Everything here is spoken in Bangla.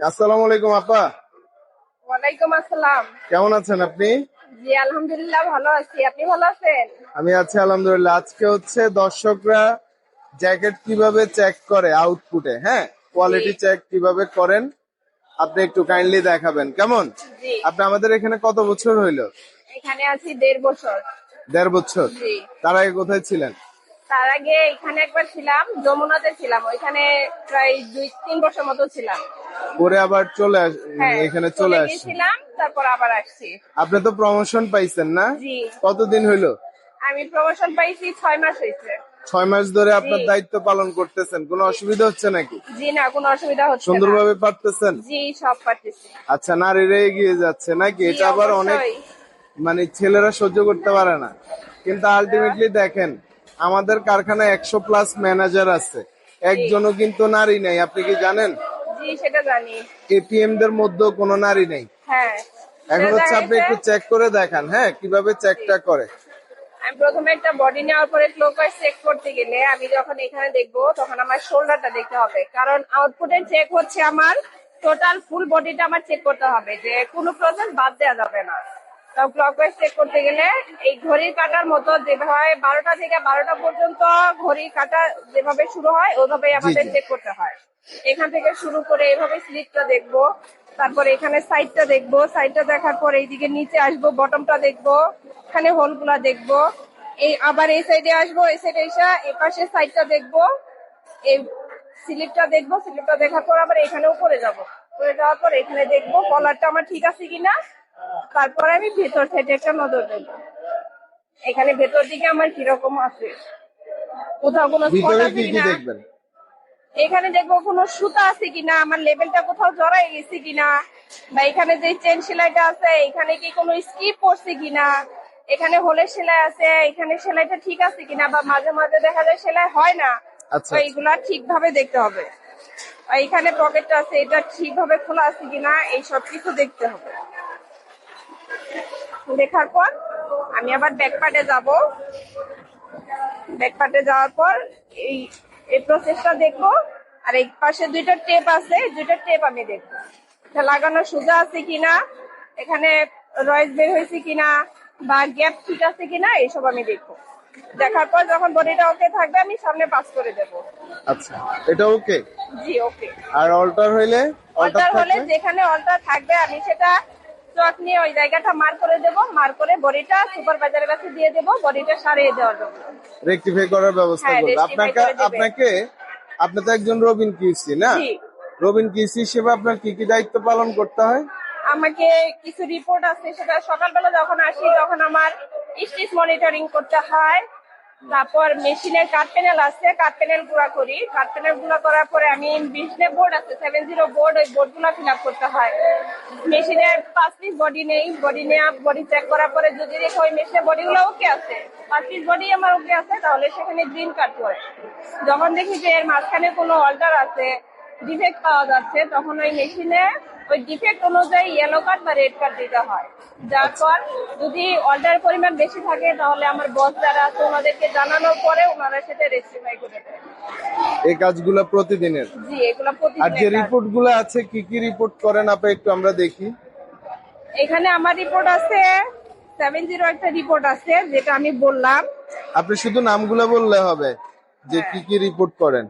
আসসালামু আলাইকুম আপা। ওয়ালাইকুম আসসালাম। কেমন আছেন আপনি? জি আলহামদুলিল্লাহ ভালো আছি। আপনি ভালো আছেন? আমি আছি আলহামদুলিল্লাহ। আজকে হচ্ছে দর্শকরা জ্যাকেট কীভাবে চেক করে আউটপুটে হ্যাঁ? কোয়ালিটি চেক কীভাবে করেন আপনি একটু কাইন্ডলি দেখাবেন। কেমন? আপনি আমাদের এখানে কত বছর হইল? এখানে আছি দেড় বছর। দেড় বছর। তার আগে কোথায় ছিলেন? তার আগে এখানে একবার ছিলাম যমুনাতে ছিলাম। ওইখানে প্রায় দুই তিন বছর মতো ছিলাম। পরে আবার চলে হ্যাঁ এখানে চলে আসছেন গেছিলাম তারপর আবার আসছি। আপনি তো প্রমোশন পাইছেন না? কতদিন হইল? আমি প্রমোশন পাইছি ছয় মাস হয়েছে ছয় মাস ধরে আপনার দায়িত্ব পালন করতেছেন। কোনো অসুবিধা হচ্ছে নাকি? জি না কোনো অসুবিধা হচ্ছে সুন্দরভাবে পারতেছেন? জি সব পারতেছি। আচ্ছা নারীরা এগিয়ে যাচ্ছে নাকি? এটা আবার অনেক মানে ছেলেরা সহ্য করতে পারে না। কিন্তু আলটিমেটলি দেখেন আমাদের কারখানায় একশো প্লাস ম্যানেজার আছে। একজনও কিন্তু নারী নেই। আপনি কি জানেন? জি সেটা জানি। এপিএম দের মধ্যে কোনো নারী নেই? হ্যাঁ। এখন হচ্ছে আপনি একটু চেক করে দেখান হ্যাঁ? কীভাবে চেকটা করে? আমি প্রথমে একটা বডি নেওয়ার পরে ক্লোকওয়াইজ চেক করতে গেলে আমি যখন এখানে দেখব তখন আমার শোল্ডারটা দেখতে হবে। কারণ আউটপুটে চেক হচ্ছে আমার টোটাল ফুল বডিটা আমার চেক করতে হবে যে কোনো প্রসেস বাদ দেওয়া যাবে না। ক্লকওয়াইজ চেক করতে গেলে এই ঘড়ির কাটার মতো যেভাবে বারোটা থেকে বারোটা পর্যন্ত ঘড়ির কাটা যেভাবে শুরু হয় ওইভাবে আমাদের চেক করতে হয়। এখান থেকে শুরু করে এইভাবে স্লিপটা দেখব তারপরে এখানে সাইডটা দেখব সাইডটা দেখার পর এইদিকে নিচে আসব বটমটা দেখব এখানে হোলগুলা দেখব এই আবার এই সাইডে আসব এই সাইডে এসে এই পাশে সাইডটা দেখব এই স্লিপটা দেখব স্লিপটা দেখার পর আবার এখানে উপরে যাব। উপরে যাওয়ার পর এখানে দেখব কলারটা আমার ঠিক আছে কিনা তারপরে আমি ভেতর সাইডে একটা নজর দেবো এখানে ভেতর দিকে আমার কীরকম আছে? কোথাও কোনো ভিতরে আছে কিনা? এখানে দেখব কোনো সুতা আছে কিনা? আমার লেভেলটা কোথাও জড়াই গেছে কিনা? বা এখানে যে চেন সেলাইটা আছে এখানে কি কোনো স্কিপ পড়ছে কিনা? এখানে হোলের সেলাই আছে এখানে সেলাইটা ঠিক আছে কিনা? বা মাঝে মাঝে দেখা যায় সেলাই হয় না। আচ্ছা, তো এইগুলা ঠিকভাবে দেখতে হবে। এখানে পকেটটা আছে এটা ঠিকভাবে খোলা আছে কিনা? এই সব কিছু দেখতে হবে। দেখার পর আমি আবার ব্যাক পার্টে যাব। ব্যাক পার্টে যাওয়ার পর এই এই প্রসেসটা দেখব। আর এই পাশে দুইটা টেপ আছে দুইটা টেপ আমি দেখব। এটা লাগানো সোজা আছে কিনা এখানে রয়েস বের হয়েছে কিনা বা গ্যাপ ঠিক আছে কিনা এইসব আমি দেখব। দেখার পর যখন বডিটা ওকে থাকবে আমি সামনে পাস করে দেব। আচ্ছা এটা ওকে জি ওকে আর অল্টার হইলে অল্টার হলে যেখানে অল্টার থাকবে আমি সেটা চক নিয়ে ওই জায়গাটা মার করে দেবো মার করে বডিটা সুপারভাইজারের কাছে দিয়ে দেবো বডিটা সারিয়ে দেওয়ার জন্য। রেকটিফাই করার ব্যবস্থা হ্যাঁ, করবে। আপনাকে আপনাকে আপনি তো একজন রবিন কিউসি না? রবিন কিউসি হিসেবে আপনার কি কি দায়িত্ব পালন করতে হয়? আমাকে কিছু রিপোর্ট আছে সেটা সকালবেলা যখন আসি তখন আমার স্টিচ মনিটরিং করতে হয়। তারপর মেশিনের কাঠ প্যানেল আছে কাঠ প্যানেল গুঁড়া করি। কাঠ প্যানেল গুঁড়া করার পরে আমি বিজনে বোর্ড আছে সেভেন জিরো বোর্ড ওই বোর্ডগুলো ফিল আপ করতে হয়। মেশিনে পাঁচ পিস বডি নেই বডি নেওয়া বডি চেক করার পরে যদি দেখো ওই মেশিনে বডি গুলো ওকে আছে, পাঁচ পিস বডি আমার ওকে আছে, তাহলে সেখানে গ্রিন কাট করে যখন দেখি যে এর মাঝখানে কোনো অল্টার আছে ডিফেক্ট পাওয়া যাচ্ছে তখন ওই মেশিনে ওই ডিফেক্ট অনুযায়ী ইয়েলো কার্ড বা রেড কার্ড দিতে হয়। যার পর যদি অর্ডার পরিমাণ বেশি থাকে তাহলে আমার বস যারা আছে ওনাদেরকে জানানোর পরে ওনারা সেটা রেক্টিফাই করে দেয়। এই কাজগুলো প্রতিদিনের? জি এগুলো আর যে প্রতিদিন রিপোর্টগুলো আছে কি কি রিপোর্ট করেন আপনি একটু আমরা দেখি। এখানে আমার রিপোর্ট আছে সেভেন জিরো একটা রিপোর্ট আছে যেটা আমি বললাম। আপনি শুধু নামগুলো বললে হবে যে হ্যাঁ। কি কি রিপোর্ট করেন।